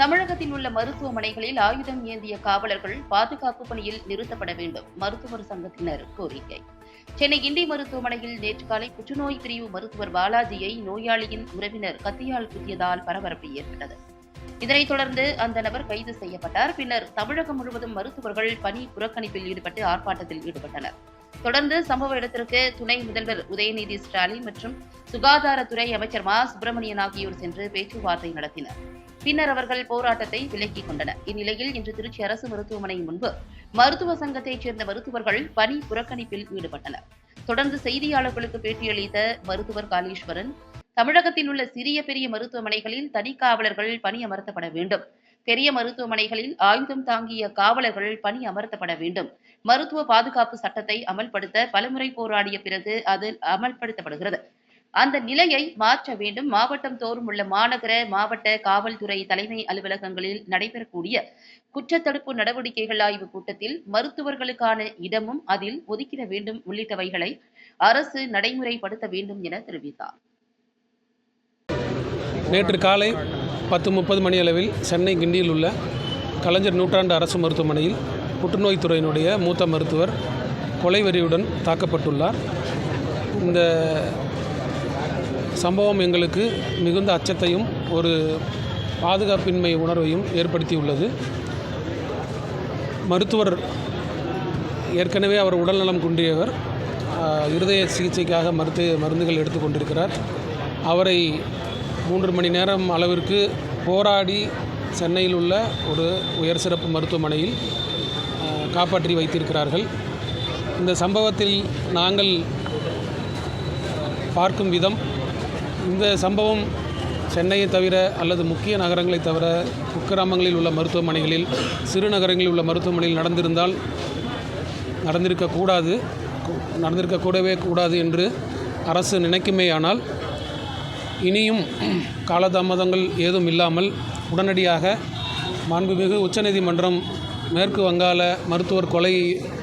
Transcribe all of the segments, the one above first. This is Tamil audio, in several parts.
தமிழகத்தில் உள்ள மருத்துவமனைகளில் ஆயுதம் ஏந்திய காவலர்கள் பாதுகாப்பு பணியில் நிறுத்தப்பட வேண்டும் மருத்துவர் சங்கத்தினர் கோரிக்கை. சென்னை கிண்டி மருத்துவமனையில் நேற்று காலை புற்றுநோய் பிரிவு மருத்துவர் பாலாஜியை நோயாளியின் உறவினர் கத்தியால் குத்தியதால் பரபரப்பு ஏற்பட்டது. இதனைத் தொடர்ந்து அந்த நபர் கைது செய்யப்பட்டார். பின்னர் தமிழகம் முழுவதும் மருத்துவர்கள் பணி புறக்கணிப்பில் ஈடுபட்டு ஆர்ப்பாட்டத்தில் ஈடுபட்டனர். தொடர்ந்து சம்பவ இடத்திற்கு துணை முதல்வர் உதயநிதி ஸ்டாலின் மற்றும் சுகாதாரத்துறை அமைச்சர் மா. சுப்பிரமணியன் ஆகியோர் சென்று பேச்சுவார்த்தை நடத்தினர். பின்னர் அவர்கள் போராட்டத்தை விலக்கிக் கொண்டனர். இந்நிலையில் இன்று திருச்சி அரசு மருத்துவமனை முன்பு மருத்துவ சங்கத்தைச் சேர்ந்த மருத்துவர்கள் பணி புறக்கணிப்பில் ஈடுபட்டனர். தொடர்ந்து செய்தியாளர்களுக்கு பேட்டியளித்த மருத்துவர் காலீஸ்வரன் தமிழகத்தில் உள்ள சிறிய பெரிய மருத்துவமனைகளில் தனி காவலர்கள் பணி அமர்த்தப்பட வேண்டும். பெரிய மருத்துவமனைகளில் ஆயுதம் தாங்கிய காவலர்கள் பணி அமர்த்தப்பட வேண்டும். மருத்துவ பாதுகாப்பு சட்டத்தை அமல்படுத்த பலமுறை போராடிய பிறகு அது அமல்படுத்தப்படுகிறது. அந்த நிலையை மாற்ற வேண்டும். மாவட்டம் தோறும் உள்ள மாநகர மாவட்ட காவல்துறை தலைமை அலுவலகங்களில் நடைபெறக்கூடிய குற்றத்தடுப்பு நடவடிக்கைகள் ஆய்வு கூட்டத்தில் மருத்துவர்களுக்கான இடமும் அதில் ஒதுக்கிட வேண்டும். உள்ளிட்டவைகளை அரசு நடைமுறைப்படுத்த வேண்டும் என தெரிவித்தார். நேற்று காலை பத்து முப்பது மணி அளவில் சென்னை கிண்டியில் உள்ள கலைஞர் நூற்றாண்டு அரசு மருத்துவமனையில் புற்றுநோய் துறையினுடைய மூத்த மருத்துவர் கொலைவெறியுடன் தாக்கப்பட்டுள்ளார். இந்த சம்பவம் எங்களுக்கு மிகுந்த அச்சத்தையும் ஒரு பாதுகாப்பின்மை உணர்வையும் ஏற்படுத்தியுள்ளது. மருத்துவர் ஏற்கனவே அவர் உடல்நலம் குன்றியவர். இருதய சிகிச்சைக்காக மருத்து மருந்துகள் எடுத்துக்கொண்டிருக்கிறார் அவரை மூன்று மணி நேரம் அளவிற்கு போராடி சென்னையில் உள்ள ஒரு உயர் சிறப்பு மருத்துவமனையில் காப்பாற்றி வைத்திருக்கிறார்கள். இந்த சம்பவத்தில் நாங்கள் பார்க்கும் விதம் இந்த சம்பவம் சென்னையை தவிர அல்லது முக்கிய நகரங்களை தவிர குக்கிராமங்களில் உள்ள மருத்துவமனைகளில் சிறு நகரங்களில் உள்ள மருத்துவமனையில் நடந்திருந்தால் நடந்திருக்கக்கூடாது நடந்திருக்கக்கூடவே கூடாது என்று அரசு நினைக்குமேயானால் இனியும் காலதாமதங்கள் ஏதும் இல்லாமல் உடனடியாக மாண்புமிகு உச்சநீதிமன்றம் மேற்கு வங்காள மருத்துவர் கொலை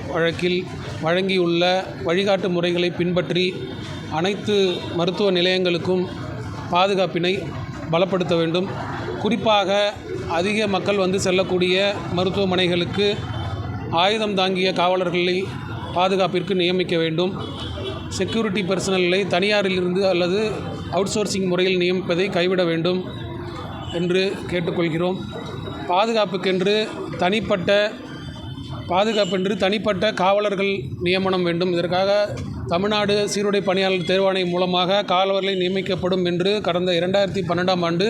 வழக்கில் வழங்கியுள்ள வழிகாட்டு முறைகளை பின்பற்றி அனைத்து மருத்துவ நிலையங்களுக்கும் பாதுகாப்பினை பலப்படுத்த வேண்டும். குறிப்பாக அதிக மக்கள் வந்து செல்லக்கூடிய மருத்துவமனைகளுக்கு ஆயுதம் தாங்கிய காவலர்களை பாதுகாப்பிற்கு நியமிக்க வேண்டும். செக்யூரிட்டி பர்சனல்களை தனியாரிலிருந்து அல்லது அவுட்சோர்சிங் முறையில் நியமிப்பதை கைவிட வேண்டும் என்று கேட்டுக்கொள்கிறோம். பாதுகாப்புக்கென்று தனிப்பட்ட பாதுகாப்பென்று தனிப்பட்ட காவலர்கள் நியமனம் வேண்டும். இதற்காக தமிழ்நாடு சீருடை பணியாளர் தேர்வாணையம் மூலமாக காவலர்களை நியமிக்கப்படும் என்று கடந்த இரண்டாயிரத்தி பன்னெண்டாம் ஆண்டு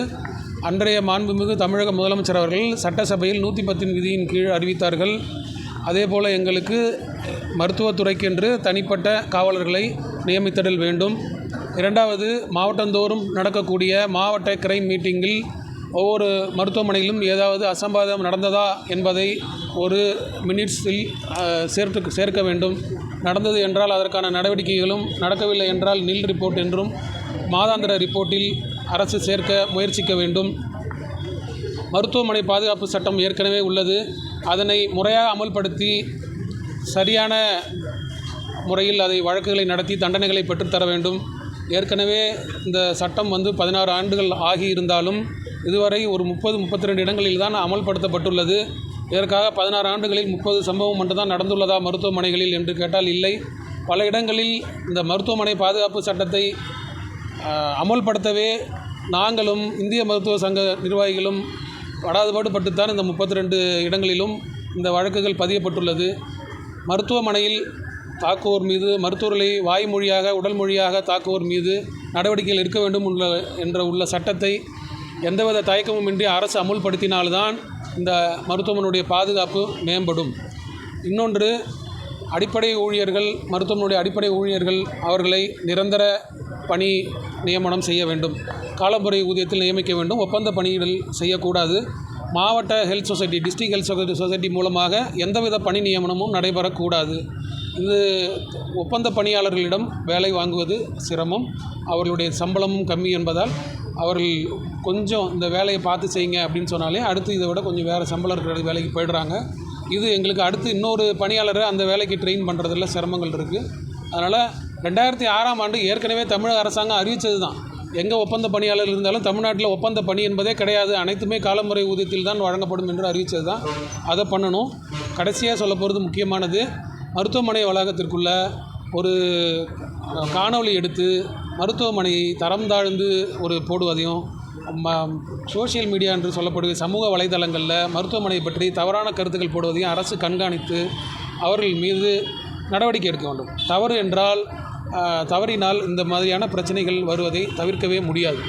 அன்றைய மாண்புமிகு தமிழக முதலமைச்சர் அவர்கள் சட்டசபையில் நூற்றி பத்தின் விதியின் கீழ் அறிவித்தார்கள். அதேபோல் எங்களுக்கு மருத்துவத்துறைக்கென்று தனிப்பட்ட காவலர்களை நியமித்தடல் வேண்டும். இரண்டாவது மாவட்டந்தோறும் நடக்கக்கூடிய மாவட்ட கிரைம் மீட்டிங்கில் ஒவ்வொரு மருத்துவமனையிலும் ஏதாவது அசம்பாதம் நடந்ததா என்பதை ஒரு மினிட்ஸில் சேர்த்து சேர்க்க வேண்டும். நடந்தது என்றால் அதற்கான நடவடிக்கைகளும் நடக்கவில்லை என்றால் நில் ரிப்போர்ட் என்றும் மாதாந்திர ரிப்போர்ட்டில் அரசு சேர்க்க முயற்சிக்க வேண்டும். மருத்துவமனை பாதுகாப்பு சட்டம் ஏற்கனவே உள்ளது. அதனை முறையாக அமல்படுத்தி சரியான முறையில் அதை வழக்குகளை நடத்தி தண்டனைகளை பெற்றுத்தர வேண்டும். ஏற்கனவே இந்த சட்டம் வந்து பதினாறு ஆண்டுகள் ஆகியிருந்தாலும் இதுவரை ஒரு முப்பது முப்பத்தி ரெண்டு இடங்களில் தான் அமல்படுத்தப்பட்டுள்ளது. இதற்காக பதினாறு ஆண்டுகளில் முப்பது சம்பவம் மட்டும்தான் நடந்துள்ளதா மருத்துவமனைகளில் என்று கேட்டால் இல்லை. பல இடங்களில் இந்த மருத்துவமனை பாதுகாப்பு சட்டத்தை அமல்படுத்தவே நாங்களும் இந்திய மருத்துவ சங்க நிர்வாகிகளும் படாதுபாடுபட்டுத்தான் இந்த முப்பத்தி ரெண்டு இடங்களிலும் இந்த வழக்குகள் பதியப்பட்டுள்ளது. மருத்துவமனையில் தாக்குவோர் மீது மருத்துவர்களை வாய்மொழியாக உடல் மொழியாக தாக்குவோர் மீது நடவடிக்கைகள் இருக்க வேண்டும் உள்ள என்ற உள்ள சட்டத்தை எந்தவித தயக்கமுமின்றி அரசு அமுல்படுத்தினால்தான் இந்த மருத்துவமனையுடைய பாதுகாப்பு மேம்படும். இன்னொன்று அடிப்படை ஊழியர்கள் மருத்துவமனையுடைய அடிப்படை ஊழியர்கள் அவர்களை நிரந்தர பணி நியமனம் செய்ய வேண்டும். காலமுறை ஊதியத்தில் நியமிக்க வேண்டும். ஒப்பந்த பணியிடல் செய்யக்கூடாது. மாவட்ட health society district health society society மூலமாக எந்தவித பணி நியமனமும் நடைபெறக்கூடாது. இது ஒப்பந்த பணியாளர்களிடம் வேலை வாங்குவது சிரமம். அவர்களுடைய சம்பளமும் கம்மி என்பதால் அவர்கள் கொஞ்சம் இந்த வேலையை பார்த்து செய்யுங்க அப்படின்னு சொன்னாலே அடுத்து இதை விட கொஞ்சம் வேறு சம்பளம் இருக்கிற வேலைக்கு போயிடுறாங்க. இது எங்களுக்கு அடுத்து இன்னொரு பணியாளரை அந்த வேலைக்கு ட்ரெயின் பண்ணுறதுல சிரமங்கள் இருக்குது அதனால் ரெண்டாயிரத்தி ஆறாம் ஆண்டு ஏற்கனவே தமிழக அரசாங்கம் அறிவித்தது தான் எங்கே ஒப்பந்த பணியாளர் இருந்தாலும் தமிழ்நாட்டில் ஒப்பந்த பணி என்பதே கிடையாது. அனைத்துமே காலமுறை ஊதியத்தில் தான் வழங்கப்படும் என்று அறிவித்தது தான் அதை பண்ணணும். கடைசியாக சொல்ல போகிறது முக்கியமானது. மருத்துவமனை வளாகத்திற்குள்ள ஒரு காணொளி எடுத்து மருத்துவமனை தரம் தாழ்ந்து ஒரு போடுவதையும் ம சோஷியல் மீடியா என்று சொல்லப்படுகிற சமூக வலைதளங்களில் மருத்துவமனை பற்றி தவறான கருத்துக்கள் போடுவதையும் அரசு கண்காணித்து அவர்கள் மீது நடவடிக்கை எடுக்க வேண்டும். தவறு என்றால் தவறினால் இந்த மாதிரியான பிரச்சனைகள் வருவதை தவிர்க்கவே முடியாது.